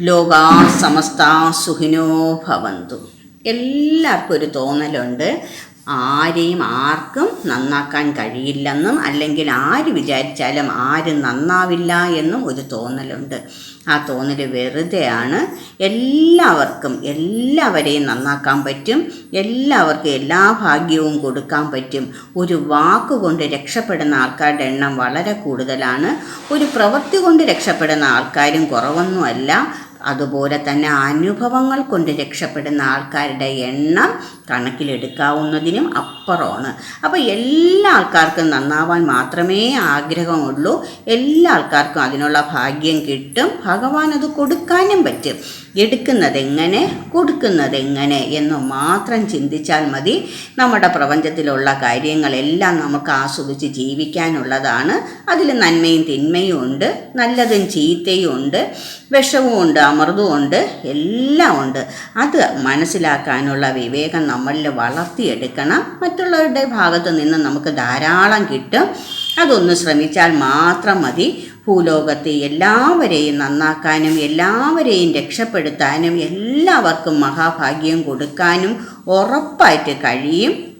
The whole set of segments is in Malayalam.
ലോകാ സമസ്ത സുഖിനോ ഭവന്തു. എല്ലാവർക്കും ഒരു തോന്നലുണ്ട്. ആരെയും ആർക്കും നന്നാക്കാൻ കഴിയില്ലെന്നും അല്ലെങ്കിൽ ആര് വിചാരിച്ചാലും ആരും നന്നാവില്ല എന്നും ഒരു തോന്നലുണ്ട്. ആ തോന്നൽ വെറുതെയാണ്. എല്ലാവർക്കും എല്ലാവരെയും നന്നാക്കാൻ പറ്റും. എല്ലാവർക്കും എല്ലാ ഭാഗ്യവും കൊടുക്കാൻ പറ്റും. ഒരു വാക്കുകൊണ്ട് രക്ഷപ്പെടുന്ന ആൾക്കാരുടെ എണ്ണം വളരെ കൂടുതലാണ്. ഒരു പ്രവൃത്തി കൊണ്ട് രക്ഷപ്പെടുന്ന ആൾക്കാരും കുറവൊന്നുമല്ല. അതുപോലെ തന്നെ അനുഭവങ്ങൾ കൊണ്ട് രക്ഷപ്പെടുന്ന ആൾക്കാരുടെ എണ്ണം കണക്കിലെടുക്കാവുന്നതിനും അപ്പുറമാണ്. അപ്പോൾ എല്ലാ ആൾക്കാർക്കും നന്നാവാൻ മാത്രമേ ആഗ്രഹമുള്ളൂ. എല്ലാ ആൾക്കാർക്കും അതിനുള്ള ഭാഗ്യം കിട്ടും. ഭഗവാൻ അത് കൊടുക്കാനും പറ്റും. എടുക്കുന്നതെങ്ങനെ കൊടുക്കുന്നതെങ്ങനെ എന്ന് മാത്രം ചിന്തിച്ചാൽ മതി. നമ്മുടെ പ്രപഞ്ചത്തിലുള്ള കാര്യങ്ങളെല്ലാം നമുക്ക് ആസ്വദിച്ച് ജീവിക്കാനുള്ളതാണ്. അതിൽ നന്മയും തിന്മയും ഉണ്ട് നല്ലതും ചീത്തയും ഉണ്ട് വിഷവും ഉണ്ട്. അമൃതവും ഉണ്ട് എല്ലാം ഉണ്ട്. അത് മനസ്സിലാക്കാനുള്ള വിവേകം നമ്മളിൽ വളർത്തിയെടുക്കണം. മറ്റുള്ളവരുടെ ഭാഗത്തു നിന്ന് നമുക്ക് ധാരാളം കിട്ടും. അതൊന്ന് ശ്രമിച്ചാൽ മാത്രം മതി. ഭൂലോകത്തെ എല്ലാവരെയും നന്നാക്കാനും എല്ലാവരെയും രക്ഷപ്പെടുത്താനും എല്ലാവർക്കും മഹാഭാഗ്യം കൊടുക്കാനും ഉറപ്പായിട്ട് കഴിയും.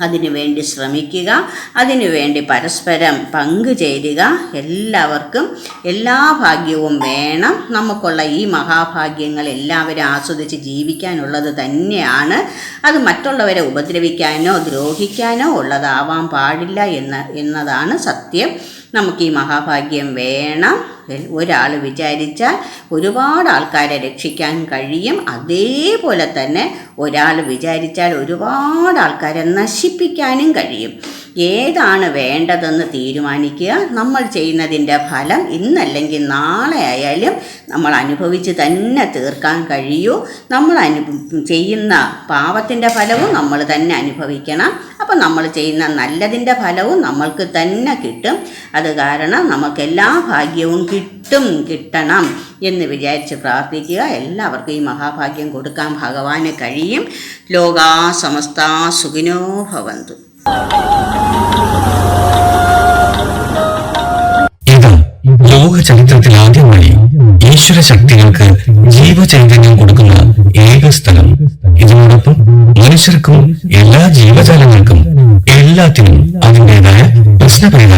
അതിനുവേണ്ടി ശ്രമിക്കുക അതിനുവേണ്ടി പരസ്പരം പങ്കുചേരുക എല്ലാവർക്കും എല്ലാ ഭാഗ്യവും വേണം. നമുക്കുള്ള ഈ മഹാഭാഗ്യങ്ങൾ എല്ലാവരും ആസ്വദിച്ച് ജീവിക്കാനുള്ളത് തന്നെയാണ്. അത് മറ്റുള്ളവരെ ഉപദ്രവിക്കാനോ ദ്രോഹിക്കാനോ ഉള്ളതാവാൻ പാടില്ല എന്ന എന്നതാണ് സത്യം. നമുക്ക് ഈ മഹാഭാഗ്യം വേണം. ഒരാൾ വിചാരിച്ചാൽ ഒരുപാട് ആൾക്കാരെ രക്ഷിക്കാൻ കഴിയും. അതേപോലെ തന്നെ ഒരാൾ വിചാരിച്ചാൽ ഒരുപാട് ആൾക്കാരെ നശിപ്പിക്കാനും കഴിയും. ഏതാണ് വേണ്ടതെന്ന് തീരുമാനിക്കുക. നമ്മൾ ചെയ്യുന്നതിന്റെ ഫലം ഇന്നല്ലെങ്കിൽ നാളെ ആയാലും നമ്മൾ അനുഭവിച്ച് തന്നെ തീർക്കാൻ കഴിയൂ. നമ്മൾ അനു ചെയ്യുന്ന പാവത്തിന്റെ ഫലവും നമ്മൾ തന്നെ അനുഭവിക്കണം. അപ്പം നമ്മൾ ചെയ്യുന്ന നല്ലതിന്റെ ഫലവും നമ്മൾക്ക് തന്നെ കിട്ടും. അത് കാരണം നമുക്ക് എല്ലാ ഭാഗ്യവും കിട്ടും കിട്ടണം എന്ന് വിചാരിച്ച് പ്രാർത്ഥിക്കുക. എല്ലാവർക്കും ഈ മഹാഭാഗ്യം കൊടുക്കാൻ ഭഗവാന് കഴിയും. ലോകാ സമസ്ത സുഖിനോ ഭവന്തു. ലോക ചരിത്രത്തിൽ ആദ്യമായി ഈശ്വര ശക്തികൾക്ക് ജീവചൈതന്യം കൊടുക്കുന്ന ഏക സ്ഥലം ഇതിനോടൊപ്പം മനുഷ്യർക്കും എല്ലാ ജീവജാലങ്ങൾക്കും എല്ലാത്തിനും അതിന്റെതായ പ്രശ്നപരിഹാരം